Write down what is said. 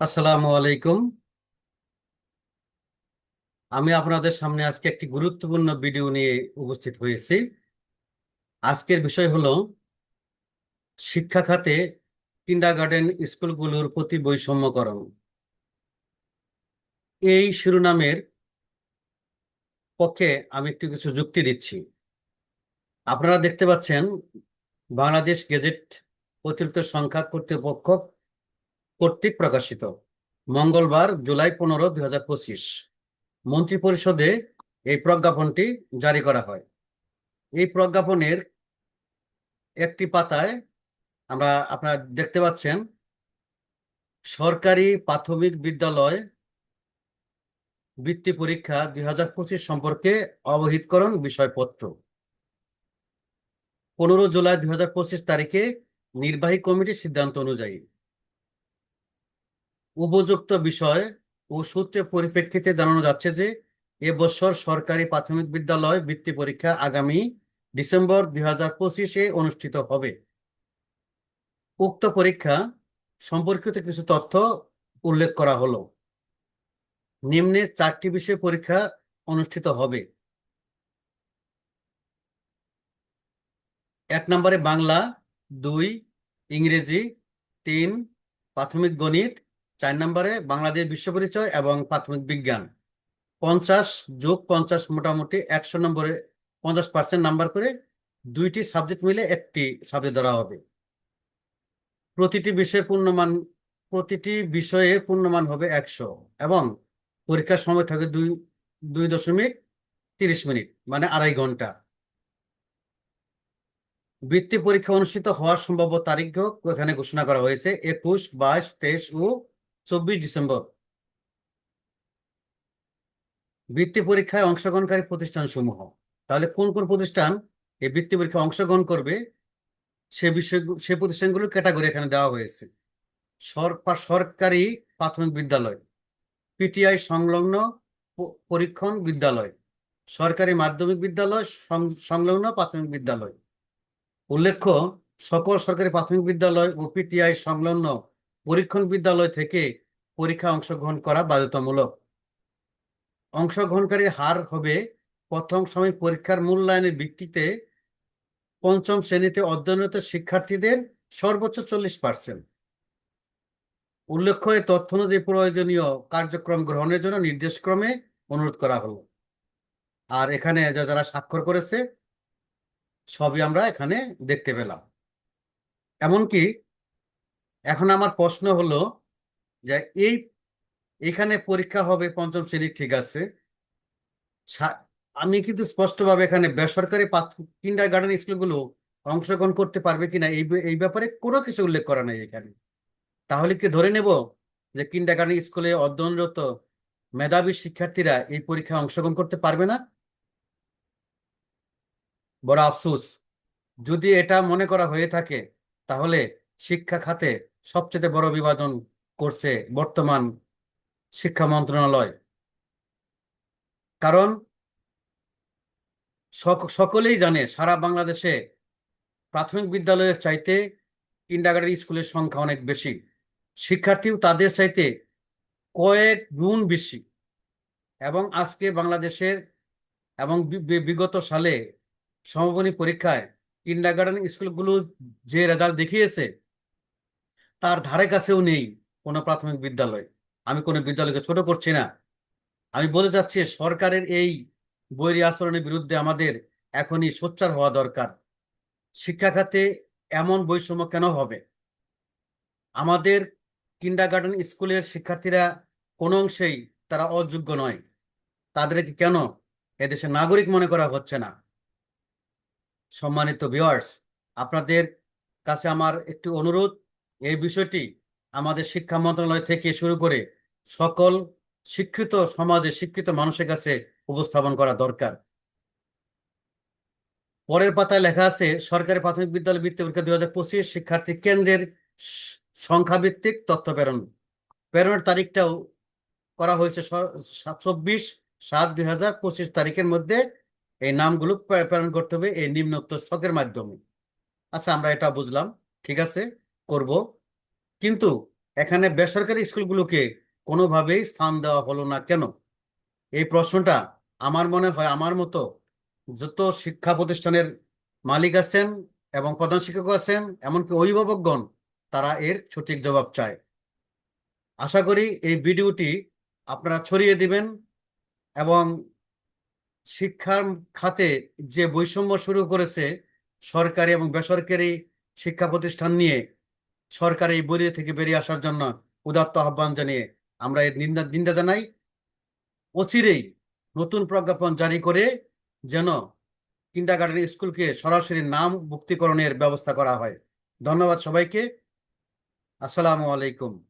আসসালামু আলাইকুম। আমি আপনাদের সামনে আজকে একটি গুরুত্বপূর্ণ ভিডিও নিয়ে উপস্থিত হয়েছি। আজকের বিষয় হলো, শিক্ষা খাতে কিন্ডারগার্টেন স্কুলগুলোর প্রতি বৈষম্যকরণ এই শিরোনামের পক্ষে আমি একটু কিছু যুক্তি দিচ্ছি। আপনারা দেখতে পাচ্ছেন, বাংলাদেশ গেজেট অতিরিক্ত সংখ্যা কর্তৃপক্ষ কর্তৃক প্রকাশিত। মঙ্গলবার, জুলাই পনেরো, দুই হাজার পঁচিশ। মন্ত্রী পরিষদে এই প্রজ্ঞাপনটি জারি করা হয়। এই প্রজ্ঞাপনের একটি পাতায় আমরা, আপনারা দেখতে পাচ্ছেন, সরকারি প্রাথমিক বিদ্যালয় বৃত্তি পরীক্ষা দুই হাজার পঁচিশ সম্পর্কে অবহিতকরণ বিষয়পত্র। পনেরো জুলাই দুই হাজার পঁচিশ তারিখে নির্বাহী কমিটির সিদ্ধান্ত অনুযায়ী। উপযুক্ত বিষয় ও সূত্রের পরিপ্রেক্ষিতে জানানো যাচ্ছে যে, এবছর সরকারি প্রাথমিক বিদ্যালয় বৃত্তি পরীক্ষা আগামী ডিসেম্বর দুই হাজার পঁচিশে অনুষ্ঠিত হবে। উক্ত পরীক্ষা সম্পর্কিত কিছু তথ্য উল্লেখ করা হলো। নিম্নে চারটি বিষয় পরীক্ষা অনুষ্ঠিত হবে। এক নম্বরে বাংলা, দুই, ইংরেজি, তিন, প্রাথমিক গণিত চার নম্বরে বাংলাদেশ বিশ্ব পরিচয় এবং প্রাথমিক বিজ্ঞান। পঞ্চাশ যোগ পঞ্চাশ মোটামুটি একশো নম্বরে পঞ্চাশ পার্সেন্ট নাম্বার করে দুইটি সাবজেক্ট মিলে একটি সাবজেক্ট ধরা হবে। প্রতিটি বিষয়ে পূর্ণমান, প্রতিটি বিষয়ে পূর্ণমান হবে একশো এবং পরীক্ষার সময় থাকে দুই দুই দশমিক তিরিশ মিনিট মানে আড়াই ঘণ্টা। বৃত্তি পরীক্ষা অনুষ্ঠিত হওয়ার সম্ভাব্য তারিখ এখানে ঘোষণা করা হয়েছে একুশ, বাইশ, তেইশ ও চব্বিশ ডিসেম্বর। বৃত্তি পরীক্ষায় অংশগ্রহণকারী প্রতিষ্ঠান সমূহ তাহলে কোন কোন প্রতিষ্ঠান এই বৃত্তি পরীক্ষায় অংশগ্রহণ করবে? সে বিষয়, সে প্রতিষ্ঠানগুলোর ক্যাটাগরি এখানে দেওয়া হয়েছে। সরকার প্রাথমিক বিদ্যালয়, পিটিআই সংলগ্ন পরীক্ষণ বিদ্যালয়, সরকারি মাধ্যমিক বিদ্যালয় সংলগ্ন প্রাথমিক বিদ্যালয়। উল্লেখ্য, সকল সরকারি প্রাথমিক বিদ্যালয় ও পিটিআই সংলগ্ন পরীক্ষণ বিদ্যালয় থেকে পরীক্ষা অংশগ্রহণ করা বাধ্যতামূলক। অংশগ্রহণকারীর হার হবে প্রথম সময় পরীক্ষার মূল্যায়নের ভিত্তিতে পঞ্চম শ্রেণীতে অধ্যয়নরত শিক্ষার্থীদের সর্বোচ্চ চল্লিশ পার্সেন্ট উল্লেখ্য তথ্য অনুযায়ী প্রয়োজনীয় কার্যক্রম গ্রহণের জন্য নির্দেশক্রমে অনুরোধ করা হলো। আর এখানে যারা স্বাক্ষর করেছে, সবই আমরা এখানে দেখতে পেলাম। এমনকি এখন আমার প্রশ্ন হলো যে এই, এখানে পরীক্ষা হবে পঞ্চম শ্রেণি ঠিক আছে। আমি কিন্তু স্পষ্টভাবে এখানে বেসরকারি কিন্ডার গার্ডেন স্কুলগুলো অংশগ্রহণ করতে পারবে কিনা এই এই ব্যাপারে কোনো কিছু উল্লেখ করা নেই এখানে। তাহলে কি ধরে নেব যে কিন্ডার গার্ডেন স্কুলে অধ্যয়নরত মেধাবী শিক্ষার্থীরা এই পরীক্ষায় অংশগ্রহণ করতে পারবে না? বড় আফসোস। যদি এটা মনে করা হয়ে থাকে, তাহলে শিক্ষা খাতে সবচেয়ে বড় বিভাজন করছে বর্তমান শিক্ষা মন্ত্রণালয়। কারণ সক- সকলেই জানে সারা বাংলাদেশে প্রাথমিক বিদ্যালয়ের চাইতে কিন্ডারগার্টেন স্কুলের সংখ্যা অনেক বেশি। শিক্ষার্থীও তাদের চাইতে কয়েক গুণ বেশি। এবং আজকে বাংলাদেশের এবং বিগত সালে সমাপনী পরীক্ষায় কিন্ডারগার্টেন স্কুলগুলো যে রেজাল্ট দেখিয়েছে তার ধারে কাছেও নেই কোনো প্রাথমিক বিদ্যালয়। আমি কোনো বিদ্যালয়কে ছোট করছি না। আমি বলতে চাচ্ছি, সরকারের এই বৈরী আচরণের বিরুদ্ধে আমাদের এখনই সোচ্চার হওয়া দরকার। শিক্ষা খাতে এমন বৈষম্য কেন হবে? আমাদের কিন্ডারগার্টেন স্কুলের শিক্ষার্থীরা কোনো অংশেই তারা অযোগ্য নয়। তাদেরকে কেন এদেশের নাগরিক মনে করা হচ্ছে না? সম্মানিত ভিউয়ার্স আপনাদের কাছে আমার একটি অনুরোধ এই বিষয়টি আমাদের শিক্ষা মন্ত্রণালয় থেকে শুরু করে সকল শিক্ষিত সমাজে শিক্ষিত মানুষের কাছে উপস্থাপন করা দরকার। পরের পাতায় লেখা আছে, সরকারি প্রাথমিক বিদ্যালয় বৃত্তি পরীক্ষা দুই হাজার পঁচিশ শিক্ষার্থী কেন্দ্রের সংখ্যাভিত্তিক তথ্য প্রেরণ। প্রেরণের তারিখটাও করা হয়েছে চব্বিশ সাত দুই হাজার পঁচিশ তারিখের মধ্যে। এই নামগুলো প্রেরণ করতে হবে এই নিম্নোক্ত ছকের মাধ্যমে। আচ্ছা আমরা এটা বুঝলাম, ঠিক আছে? করব। কিন্তু এখানে বেসরকারি স্কুলগুলোকে কোনোভাবেই স্থান দেওয়া হলো না। কেন? এই প্রশ্নটা আমার মনে হয়, আমার মতো যত শিক্ষা প্রতিষ্ঠানের মালিক আছেন এবং প্রধান শিক্ষক আছেন, এমনকি অভিভাবকগণ, তারা এর সঠিক জবাব চায়। আশা করি এই ভিডিওটি আপনারা ছড়িয়ে দিবেন এবং শিক্ষার খাতে যে বৈষম্য শুরু করেছে সরকারি এবং বেসরকারি শিক্ষা প্রতিষ্ঠান নিয়ে সরকার এই বৈরী থেকে বেরিয়ে আসার জন্য উদাত্ত আহ্বান জানিয়ে আমরা এর নিন্দা নিন্দা জানাই। অচিরেই নতুন প্রজ্ঞাপন জারি করে যেন কিন্ডারগার্টেন স্কুলকে সরাসরি নাম মুক্তিকরণের ব্যবস্থা করা হয়। ধন্যবাদ সবাইকে। আসসালামু আলাইকুম।